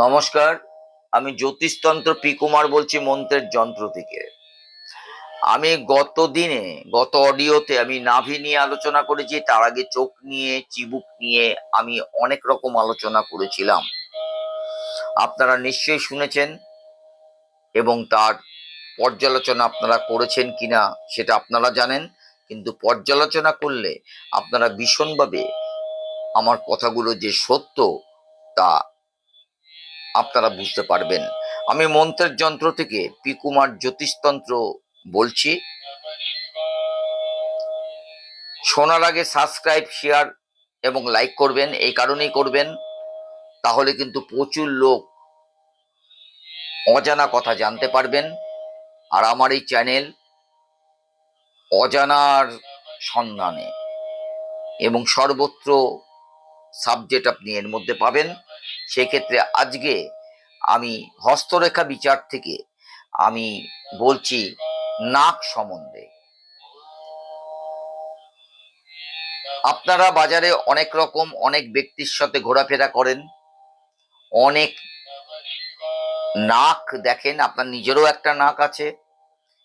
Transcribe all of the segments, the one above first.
নমস্কার, আমি জ্যোতিষতন্ত্র পি কুমার বলছি মন্ত্রের যন্ত্র থেকে। আমি গত দিনে, গত অডিওতে আমি নাভি নিয়ে আলোচনা করেছি, তার আগে চোখ নিয়ে, চিবুক নিয়ে আমি অনেক রকম আলোচনা করেছিলাম। আপনারা নিশ্চয়ই শুনেছেন এবং তার পর্যালোচনা আপনারা করেছেন কিনা সেটা আপনারা জানেন, কিন্তু পর্যালোচনা করলে আপনারা ভীষণভাবে আমার কথাগুলো যে সত্য তা আপনারা বুঝতে পারবেন। আমি মন্ত্রের যন্ত্র থেকে পি কুমার জ্যোতিষতন্ত্র বলছি। শোনার আগে সাবস্ক্রাইব শেয়ার এবং লাইক করবেন, এই কারণেই করবেন। তাহলে কিন্তু প্রচুর লোক অজানা কথা জানতে পারবেন। আর আমার এই চ্যানেল অজানার সন্ধানে এবং সর্বত্র সাবজেক্ট আপনি এর মধ্যে পাবেন। সেক্ষেত্রে আজকে আমি হস্তরেখা বিচার থেকে আমি বলছি নাক সম্বন্ধে। আপনারা বাজারে অনেক রকম অনেক ব্যক্তির সাথে ঘোরাফেরা করেন, অনেক নাক দেখেন, আপনার নিজেরও একটা নাক আছে,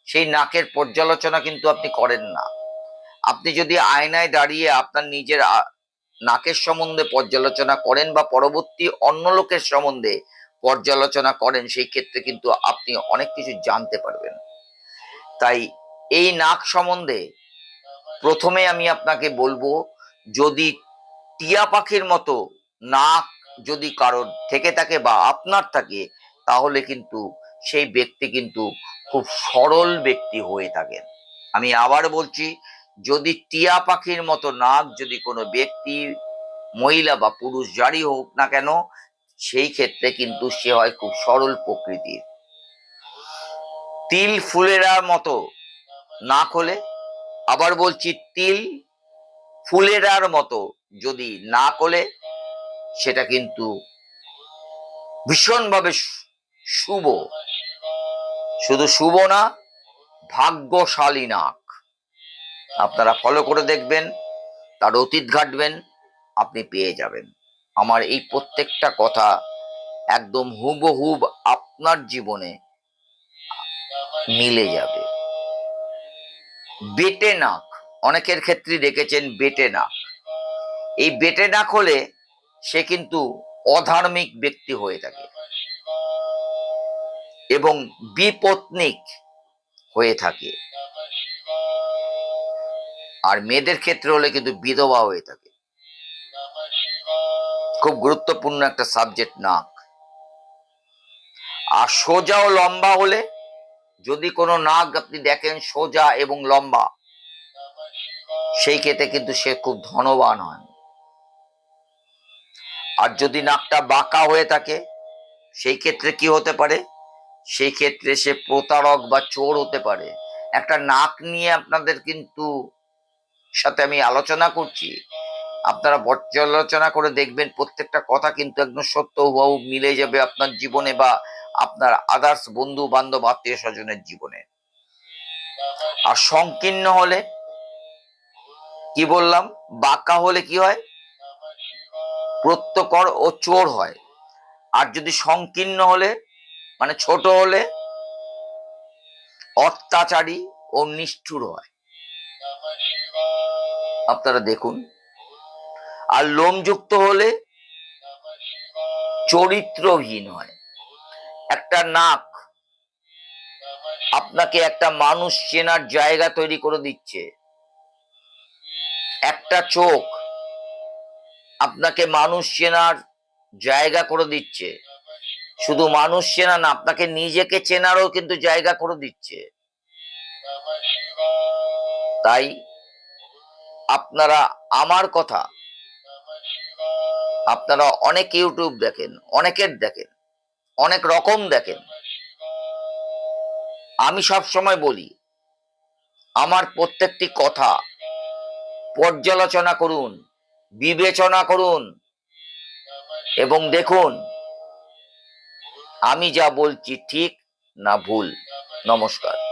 সেই নাকের পর্যালোচনা কিন্তু আপনি করেন না। আপনি যদি আয়নায় দাঁড়িয়ে আপনার নিজের নাকের সম্বন্ধে পর্যালোচনা করেন বা পরবর্তী অন্য লোকের সম্বন্ধে পর্যালোচনা করেন, সেই ক্ষেত্রে কিন্তু আপনি অনেক কিছু জানতে পারবেন। তাই এই নাক সম্বন্ধে প্রথমে আমি আপনাকে বলব, যদি টিয়া পাখির মতো নাক যদি কারোর থেকে থাকে বা আপনার থাকে, তাহলে কিন্তু সেই ব্যক্তি কিন্তু খুব সরল ব্যক্তি হয়ে থাকেন। আমি আবার বলছি যদি টিয়া পাখির মতো নাক যদি কোনো ব্যক্তি, মহিলা বা পুরুষ যারই হোক না কেন, সেই ক্ষেত্রে কিন্তু সে হয় খুব সরল প্রকৃতির। তিল ফুলেরার মতো নাক হলে, আবার বলছি তিল ফুলেরার মতো যদি না হলে, সেটা কিন্তু ভীষণভাবে শুভ। শুধু শুভ না, ভাগ্যশালী নাক। আপনারা ফলো করে দেখবেন, তার অতীত ঘাটবেন, আপনি পেয়ে যাবেন। আমার এই প্রত্যেকটা কথা একদম হুবহুব আপনার জীবনে মিলে যাবে। বেটে নাক, অনেকের ক্ষেত্রে দেখেছেন বেটে নাক। এই বেটে নাক হলে সে কিন্তু অধার্মিক ব্যক্তি হয়ে থাকে এবং বিপত্নিক হয়ে থাকে। আর মেয়েদের ক্ষেত্রে হলে কিন্তু বিধবা হয়ে থাকে। খুব গুরুত্বপূর্ণ একটা সাবজেক্ট নাক। আর সোজা ও লম্বা হলে যদি কোনো নাক আপনি দেখেন সোজা এবং লম্বা, সেই ক্ষেত্রে কিন্তু সে খুব ধনবান হয়। আর যদি নাকটা বাঁকা হয়ে থাকে, সেই ক্ষেত্রে কি হতে পারে? সেই ক্ষেত্রে সে প্রতারক বা চোর হতে পারে। একটা নাক নিয়ে আপনাদের কিন্তু সাথে আমি আলোচনা করছি। আপনারা পর্যালোচনা করে দেখবেন প্রত্যেকটা কথা কিন্তু একদম সত্য, হুবহু মিলে যাবে আপনার জীবনে বা আপনার আদার্স বন্ধু বান্ধব আত্মীয় স্বজনের জীবনে। আর সংকীর্ণ হলে কি বললাম? বাঁকা হলে কি হয়? প্রত্যকর ও চোর হয়। আর যদি সংকীর্ণ হলে মানে ছোট হলে অত্যাচারী ও নিষ্ঠুর হয়। আপনারা দেখুন। আর লোমযুক্ত হলে চরিত্রহীন হয়। একটা নাক আপনাকে একটা মানুষ চেনার জায়গা তৈরি করে দিচ্ছে। একটা চোখ আপনাকে মানুষ চেনার জায়গা করে দিচ্ছে। শুধু মানুষ চেনা না, আপনাকে নিজেকে চেনারও কিন্তু জায়গা করে দিচ্ছে। তাই আপনারা আমার কথা, আপনারা অনেক ইউটিউব দেখেন, অনেকের দেখেন, অনেক রকম দেখেন। আমি সব সময় বলি, আমার প্রত্যেকটি কথা পর্যালোচনা করুন, বিবেচনা করুন এবং দেখুন, আমি যা বলছি ঠিক না ভুল। নমস্কার।